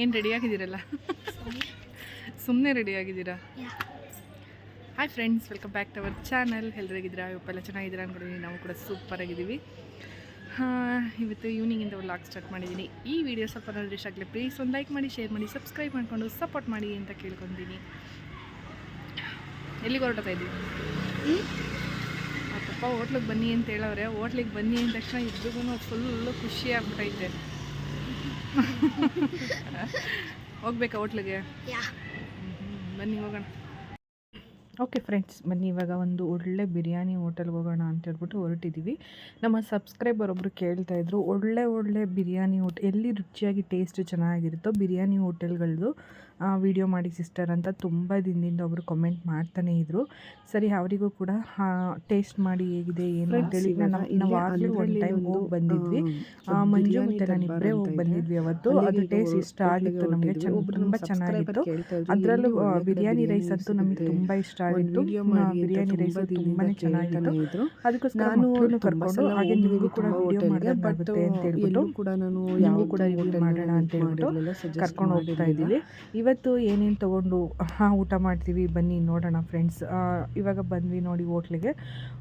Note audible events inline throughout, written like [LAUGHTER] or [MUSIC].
ಏನು ರೆಡಿಯಾಗಿದ್ದೀರಲ್ಲ ಸುಮ್ಮನೆ ರೆಡಿ ಆಗಿದ್ದೀರಾ? Hi friends welcome back to our channel ಎಲ್ಲರಿಗಿದ್ದೀರಾ ಇವಪ್ಪೆಲ್ಲ ಚೆನ್ನಾಗಿದ್ದೀರಾ ಅಂದ್ಕೊಂಡಿದ್ದೀನಿ ನಾವು ಕೂಡ ಸೂಪರಾಗಿದ್ದೀವಿ ಹಾಂ, ಇವತ್ತು ಈವ್ನಿಂಗಿಂದ ವ್ಲಾಗ್ ಸ್ಟಾರ್ಟ್ ಮಾಡಿದ್ದೀನಿ. ಈ ವಿಡಿಯೋ ಸ್ವಲ್ಪ ಏನಾದರೂ ಇಷ್ಟ ಆಗಲಿ ಪ್ಲೀಸ್ ಒಂದು ಲೈಕ್ ಮಾಡಿ ಶೇರ್ ಮಾಡಿ ಸಬ್ಸ್ಕ್ರೈಬ್ ಮಾಡಿಕೊಂಡು ಸಪೋರ್ಟ್ ಮಾಡಿ ಅಂತ ಕೇಳ್ಕೊತೀನಿ. ಎಲ್ಲಿಗೆ ಹೊರಡ್ತಾ ಇದ್ದೀವಿ ಆ ಪಪ್ಪ ಹೋಟ್ಲಿಗೆ ಬನ್ನಿ ಅಂತ ಹೇಳವ್ರೆ. ಹೋಟ್ಲಿಗೆ ಬನ್ನಿ ಅಂದ ತಕ್ಷಣ ಇಬ್ಬರಿಗೂ ಫುಲ್ಲು ಖುಷಿ ಆಗ್ಬಿಟ್ಟೈತೆ. [LAUGHS] ಹೋಗ್ಬೇಕಾ ಹೋಟ್ಲಿಗೆ? ಬನ್ನಿ ಹೋಗೋಣ. ಓಕೆ ಫ್ರೆಂಡ್ಸ್ ಬನ್ನಿ ಇವಾಗ ಒಂದು ಒಳ್ಳೆ ಬಿರಿಯಾನಿ ಹೋಟೆಲ್ಗೆ ಹೋಗೋಣ ಅಂತ ಹೇಳ್ಬಿಟ್ಟು ಹೊರಟಿದ್ದೀವಿ ನಮ್ಮ ಸಬ್ಸ್ಕ್ರೈಬರ್ ಒಬ್ಬರು ಕೇಳ್ತಾ ಇದ್ರು ಒಳ್ಳೆ ಒಳ್ಳೆ ಬಿರಿಯಾನಿ ಹೋಟ್ ಎಲ್ಲಿ ರುಚಿಯಾಗಿ ಟೇಸ್ಟ್ ಚೆನ್ನಾಗಿರುತ್ತೋ ಬಿರಿಯಾನಿ ಹೋಟೆಲ್ಗಳದ್ದು ವಿಡಿಯೋ ಮಾಡಿ ಸಿಸ್ಟರ್ ಅಂತ ತುಂಬ ದಿನದಿಂದ ಒಬ್ಬರು ಕಮೆಂಟ್ ಮಾಡ್ತಾನೆ ಇದ್ರು. ಸರಿ ಅವರಿಗೂ ಕೂಡ ಟೇಸ್ಟ್ ಮಾಡಿ ಹೇಗಿದೆ ಏನು ಅಂತೇಳಿ ನಾವು ಆಗಲೇ ಟೈಮ್ ಹೋಗಿ ಬಂದಿದ್ವಿ. ಆ, ಮಂಜು ಮತ್ತು ನಾನು ಇಬ್ಬರೇ ಹೋಗಿ ಬಂದಿದ್ವಿ ಅವತ್ತು. ಅದು ಟೇಸ್ಟ್ ಇಷ್ಟ ಆಗಿತ್ತು ನಮಗೆ ತುಂಬ ಚೆನ್ನಾಗಿತ್ತು. ಅದರಲ್ಲೂ ಬಿರಿಯಾನಿ ರೈಸ್ ಅಂತೂ ನಮಗೆ ತುಂಬ ಇಷ್ಟ ಆ, ಬಿರಿಯಾನಿ ರೈಸ್ ತುಂಬಾ ಚೆನ್ನಾಗಿತ್ತು. ಅದಕ್ಕೋಸ್ಕರ ನಾನು ಕರ್ಕೊಂಡು ಹಾಗೆ ನಿಮಗೂ ಕೂಡ ವಿಡಿಯೋ ಅಂತ ಹೇಳ್ಬಿಟ್ಟು ಕೂಡ ನಾನು ಯಾವಾಗ ಕೂಡ ರಿವ್ಯೂ ಮಾಡೋಣ ಅಂತ ಹೇಳ್ಬಿಟ್ಟು ಕರ್ಕೊಂಡು ಹೋಗ್ತಾ ಇದ್ದೀವಿ ಇವತ್ತು ಏನೇನು ತಗೊಂಡು ಹಾಂ ಊಟ ಮಾಡ್ತೀವಿ ಬನ್ನಿ ನೋಡೋಣ ಫ್ರೆಂಡ್ಸ್ ಇವಾಗ ಬಂದ್ವಿ ನೋಡಿ ಹೋಟ್ಲಿಗೆ.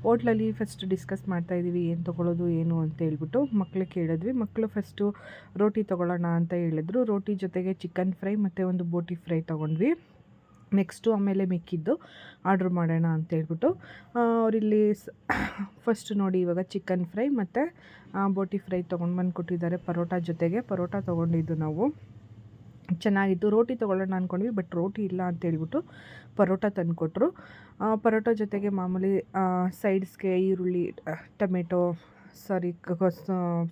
ಹೋಟ್ಲಲ್ಲಿ ಫಸ್ಟ್ ಡಿಸ್ಕಸ್ ಮಾಡ್ತಾ ಇದ್ದೀವಿ ಏನು ತೊಗೊಳ್ಳೋದು ಏನು ಅಂತ ಹೇಳ್ಬಿಟ್ಟು ಮಕ್ಳು ಕೇಳಿದ್ವಿ. ಮಕ್ಕಳು ಫಸ್ಟು ರೋಟಿ ತೊಗೊಳ್ಳೋಣ ಅಂತ ಹೇಳಿದ್ರು. ರೋಟಿ ಜೊತೆಗೆ ಚಿಕನ್ ಫ್ರೈ ಮತ್ತು ಒಂದು ಬೋಟಿ ಫ್ರೈ ತೊಗೊಂಡ್ವಿ. ನೆಕ್ಸ್ಟು ಆಮೇಲೆ ಮಿಕ್ಕಿದ್ದು ಆರ್ಡ್ರ್ ಮಾಡೋಣ ಅಂತೇಳ್ಬಿಟ್ಟು ಅವರಿಲ್ಲಿ ಫಸ್ಟ್ [COUGHS] ನೋಡಿ ಇವಾಗ ಚಿಕನ್ ಫ್ರೈ ಮತ್ತು ಬೋಟಿ ಫ್ರೈ ತೊಗೊಂಡು ಬಂದು ಕೊಟ್ಟಿದ್ದಾರೆ ಪರೋಟ ಜೊತೆಗೆ. ಪರೋಟ ತೊಗೊಂಡಿದ್ದು ನಾವು. ಚೆನ್ನಾಗಿತ್ತು. ರೋಟಿ ತೊಗೊಳ್ಳೋಣ ಅಂದ್ಕೊಂಡ್ವಿ ಬಟ್ ರೋಟಿ ಇಲ್ಲ ಅಂತೇಳ್ಬಿಟ್ಟು ಪರೋಟ ತಂದುಕೊಟ್ರು. ಪರೋಟ ಜೊತೆಗೆ ಮಾಮೂಲಿ ಸೈಡ್ಸ್ಗೆ ಈರುಳ್ಳಿ, ಟೊಮೆಟೊ, ಸಾರಿ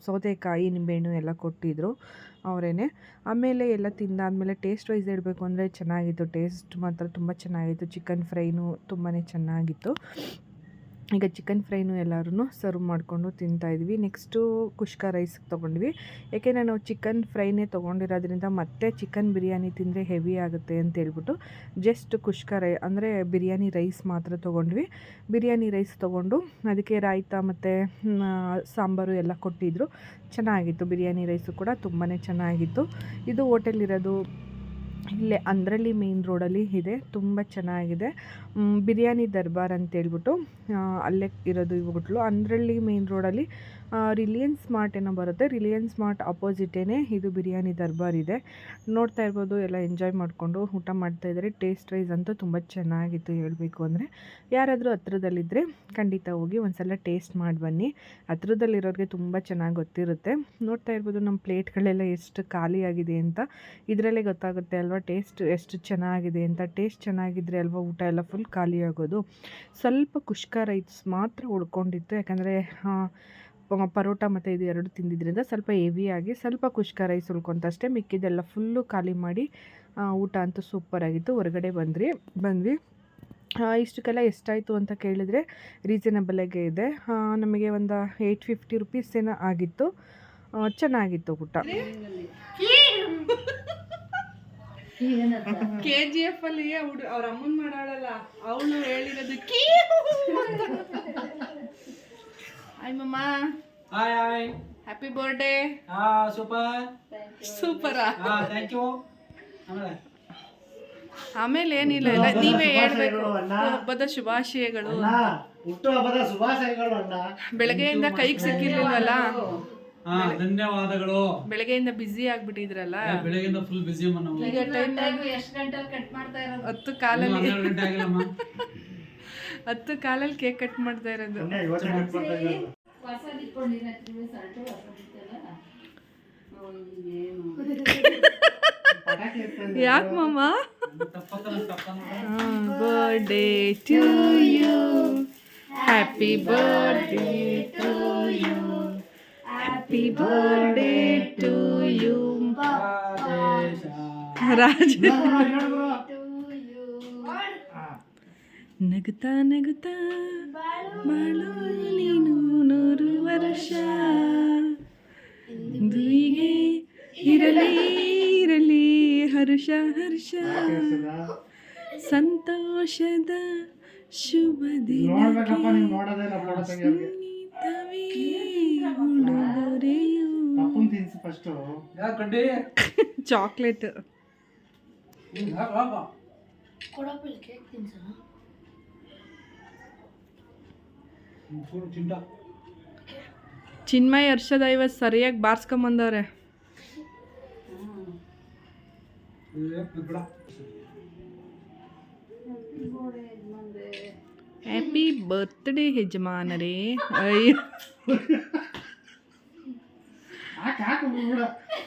ಸೌತೆಕಾಯಿ, ನಿಂಬೆಹಣ್ಣು ಎಲ್ಲ ಕೊಟ್ಟಿದ್ರು. ಅವರೇನೆ. ಆಮೇಲೆ ಎಲ್ಲ ತಿಂದಾದಮೇಲೆ ಟೇಸ್ಟ್ ವೈಸ್ ಹೇಳಬೇಕು ಅಂದರೆ ಚೆನ್ನಾಗಿತ್ತು. ಟೇಸ್ಟ್ ಮಾತ್ರ ತುಂಬ ಚೆನ್ನಾಗಿತ್ತು. ಚಿಕನ್ ಫ್ರೈನು ತುಂಬಾ ಚೆನ್ನಾಗಿತ್ತು. ಈಗ ಚಿಕನ್ ಫ್ರೈನು ಎಲ್ಲರೂ ಸರ್ವ್ ಮಾಡಿಕೊಂಡು ತಿಂತಾಯಿದ್ವಿ ನೆಕ್ಸ್ಟು ಕುಷ್ಕ ರೈಸ್ ತೊಗೊಂಡ್ವಿ. ಯಾಕೆಂದರೆ ನಾವು ಚಿಕನ್ ಫ್ರೈನೇ ತೊಗೊಂಡಿರೋದ್ರಿಂದ ಮತ್ತೆ ಚಿಕನ್ ಬಿರಿಯಾನಿ ತಿಂದರೆ ಹೆವಿ ಆಗುತ್ತೆ ಅಂತ ಹೇಳ್ಬಿಟ್ಟು ಜಸ್ಟ್ ಕುಷ್ಕ ರೈ ಅಂದರೆ ಬಿರಿಯಾನಿ ರೈಸ್ ಮಾತ್ರ ತೊಗೊಂಡ್ವಿ. ಬಿರಿಯಾನಿ ರೈಸ್ ತೊಗೊಂಡು ಅದಕ್ಕೆ ರಾಯ್ತ ಮತ್ತು ಸಾಂಬಾರು ಎಲ್ಲ ಕೊಟ್ಟಿದ್ದರು ಚೆನ್ನಾಗಿತ್ತು. ಬಿರಿಯಾನಿ ರೈಸು ಕೂಡ ತುಂಬಾ ಚೆನ್ನಾಗಿತ್ತು. ಇದು ಹೋಟೆಲ್ ಇರೋದು ಇಲ್ಲೇ ಅಂದ್ರಳ್ಳಿ ಮೇನ್ ರೋಡಲ್ಲಿ ಇದೆ, ತುಂಬ ಚೆನ್ನಾಗಿದೆ. ಬಿರಿಯಾನಿ ದರ್ಬಾರ್ ಅಂತೇಳ್ಬಿಟ್ಟು ಅಲ್ಲೇ ಇರೋದು ಈ ಹೋಟ್ಲು ಅಂದ್ರಳ್ಳಿ ಮೇನ್ ರೋಡಲ್ಲಿ ರಿಲಿಯನ್ಸ್ ಸ್ಮಾರ್ಟ್ ಏನೋ ಬರುತ್ತೆ. ರಿಲಿಯನ್ಸ್ ಸ್ಮಾರ್ಟ್ ಅಪೋಸಿಟೇನೆ ಇದು ಬಿರಿಯಾನಿ ದರ್ಬಾರ್ ಇದೆ. ನೋಡ್ತಾ ಇರ್ಬೋದು, ಎಲ್ಲ ಎಂಜಾಯ್ ಮಾಡಿಕೊಂಡು ಊಟ ಮಾಡ್ತಾ ಇದ್ದಾರೆ. ಟೇಸ್ಟ್ ವೈಸ್ ಅಂತೂ ತುಂಬ ಚೆನ್ನಾಗಿತ್ತು ಹೇಳಬೇಕು ಅಂದರೆ. ಯಾರಾದರೂ ಹತ್ರದಲ್ಲಿದ್ದರೆ ಖಂಡಿತ ಹೋಗಿ ಒಂದ್ಸಲ ಟೇಸ್ಟ್ ಮಾಡಿ ಬನ್ನಿ. ಹತ್ರದಲ್ಲಿರೋರಿಗೆ ತುಂಬ ಚೆನ್ನಾಗಿ ಗೊತ್ತಿರುತ್ತೆ. ನೋಡ್ತಾ ಇರ್ಬೋದು ನಮ್ಮ ಪ್ಲೇಟ್ಗಳೆಲ್ಲ ಎಷ್ಟು ಖಾಲಿಯಾಗಿದೆ ಅಂತ. ಇದರಲ್ಲೇ ಗೊತ್ತಾಗುತ್ತೆ ಅಲ್ವಾ? ಟೇಸ್ಟ್ ಎಷ್ಟು ಚೆನ್ನಾಗಿದೆ ಅಂತ ಟೇಸ್ಟ್ ಚೆನ್ನಾಗಿದ್ರೆ ಅಲ್ವಾ ಊಟ ಎಲ್ಲ ಫುಲ್ ಖಾಲಿ ಆಗೋದು. ಸ್ವಲ್ಪ ಕುಷ್ಕ ರೈಸ್ ಮಾತ್ರ ಉಳ್ಕೊಂಡಿತ್ತು ಯಾಕಂದರೆ ಪರೋಟ ಮತ್ತು ಇದು ಎರಡು ತಿಂದಿದ್ರಿಂದ ಸ್ವಲ್ಪ ಹೆವಿಯಾಗಿ ಸ್ವಲ್ಪ ಕುಷ್ಕ ರೈಸ್ ಉಳ್ಕೊಂತಷ್ಟೇ ಮಿಕ್ಕಿದ್ದೆಲ್ಲ ಫುಲ್ಲು ಖಾಲಿ ಮಾಡಿ ಊಟ ಅಂತೂ ಸೂಪರಾಗಿತ್ತು ಹೊರಗಡೆ ಬಂದ್ರಿ ಬಂದ್ವಿ. ಇಷ್ಟಕ್ಕೆಲ್ಲ ಎಷ್ಟಾಯಿತು ಅಂತ ಕೇಳಿದರೆ ರೀಸನಬಲಾಗೇ ಇದೆ. ನಮಗೆ ಒಂದು ಏಯ್ಟ್ ಫಿಫ್ಟಿ ರುಪೀಸ್ ಏನೋ ಆಗಿತ್ತು. ಚೆನ್ನಾಗಿತ್ತು ಊಟ. [LAUGHS] ಕೆ ಜಿ ಎಫ್ ಅಲ್ಲಿ ಅವ್ರ ಅಮ್ಮನ್ ಮಾಡಾಳಲ್ಲ ಅವಳು ಹೇಳಿರೋದು hi mamma hi hi happy birthday ಹಾ ಸೂಪರ್ ಸೂಪರಾ ಹಾ ಥ್ಯಾಂಕ್ ಯು ಆಮೇಲೆ? ಆಮೇಲೆ ಏನಿಲ್ಲ ಇಲ್ಲ ನೀವೇ ಹೇಳ್ಬೇಕು. ಹಬ್ಬದ ಶುಭಾಶಯಗಳು. ಹುಟ್ಟುಹಬ್ಬದ ಶುಭಾಶಯಗಳು ಅಣ್ಣ. ಬೆಳಗ್ಗೆಯಿಂದ ಕೈಗೆ ಸಿಕ್ಕಿರ್ಲಿಲ್ವಲ್ಲ? ಹಾ ಧನ್ಯವಾದಗಳು. ಬೆಳಗ್ಗೆಯಿಂದ ಬ್ಯುಸಿ ಆಗ್ಬಿಟ್ಟಿದ್ರಲ್ಲ? ಬೆಳಗ್ಗೆಯಿಂದ ಫುಲ್ ಬಿಸಿ ಅಮ್ಮ ನಾವು. ಈಗ ಟೈಮ್ ಹತ್ತು ಕಾಲಲ್ಲಿ ಹನ್ನೆರಡು ಗಂಟೆ ಆಗಿಲ್ಲಮ್ಮ. [LAUGHS] ಹತ್ತು ಕಾಲಲ್ಲಿ ಕೇಕ್ ಕಟ್ ಮಾಡ್ತಾ ಇರೋದು. ಯಾಕೆ ಮಾಮ? Birthday to you happy birthday happy birthday to you Raja. ನಗುತ್ತಾ ನಗುತ್ತಾ ಬಾಳು ನೀನು ನೂರು ವರ್ಷ. ಹೀಗೆ ಇರಲಿ ಇರಲಿ ಹರ್ಷ ಹರ್ಷ. ಸಂತೋಷದ ಶುಭ ನೋಡ್ಬೇಕಪ್ಪ ತಿನ್ಸು ಫಸ್ಟು ಯಾಕೆ ಕಡ್ಡಿ? ಚಾಕ್ಲೇಟ್. ಹ್ಮ್, ಹೋಗ್, ಹೋಗು. ಹ್ಮ್, ಚೂರು ಚಿಂಟ ಚಿನ್ಮಯ್ ಹರ್ಷದ ಇವತ್ತು ಸರಿಯಾಗಿ ಬಾರ್ಸ್ಕೊಂಬಂದವ್ರೆ ಏ, ಬಿಡ. ಹ್ಯಾಪಿ ಬರ್ತ್ಡೇ ಯಜಮಾನರೇ. ಅಯ್ಯೋ. ಹಾಕ್ ಹಾಕು ಬಿಡ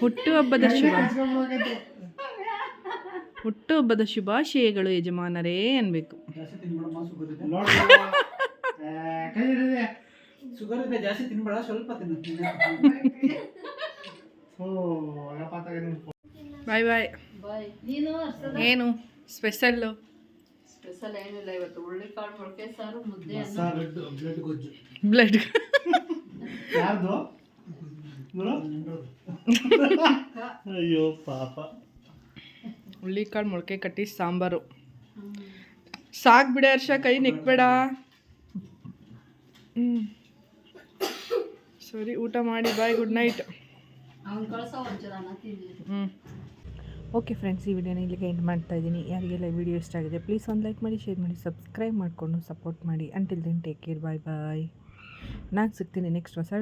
ಹುಟ್ಟುಹಬ್ಬದ ಶುಭ. ಹುಟ್ಟುಹಬ್ಬದ ಶುಭಾಶಯಗಳು ಯಜಮಾನರೇ ಅನ್ಬೇಕು. ಜಾಸ್ತಿ ತಿನ್ಬೇಡ ಸ್ವಲ್ಪ ಬಾಯ್ ಬಾಯ್ ಏನು? ಸ್ಪೆಷಲ್ಲು ಸ್ಪೆಷಲ್ ಏನಿಲ್ಲ ಇವತ್ತು. ಹುಳ್ಳಿಕಾಳು ಮೊಳಕೆ ಸಾರು ಮುದ್ದೆ ಅನ್ನ. ಬ್ಲಡ್ ಬ್ಲಡ್ ಅಯ್ಯೋ ಪಾಪ. ಹುಳ್ಳಿಕಾಳು ಮೊಳಕೆ ಕಟ್ಟಿ ಸಾಂಬಾರು. ಸಾಕು ಬಿಡ ಹರ್ಷ ಕೈ ನೆಕ್ಬೇಡ. ಹ್ಞೂ ಸರಿ ಊಟ ಮಾಡಿ ಬಾಯ್ ಗುಡ್ ನೈಟ್. ಹ್ಞೂ ಓಕೆ ಫ್ರೆಂಡ್ಸ್ ಈ ವಿಡಿಯೋನ ಇಲ್ಲಿಗೆ ಎಂಡ್ ಮಾಡ್ತಾ ಇದ್ದೀನಿ. ಯಾರಿಗೆಲ್ಲ ವಿಡಿಯೋ ಇಷ್ಟ ಆಗಿದೆ ಪ್ಲೀಸ್ ಒಂದು ಲೈಕ್ ಮಾಡಿ ಶೇರ್ ಮಾಡಿ ಸಬ್ಸ್ಕ್ರೈಬ್ ಮಾಡಿಕೊಂಡು ಸಪೋರ್ಟ್ ಮಾಡಿ. Until then take care bye bye ನಾನು ಸಿಗ್ತೀನಿ ನೆಕ್ಸ್ಟ್ ಹೊಸ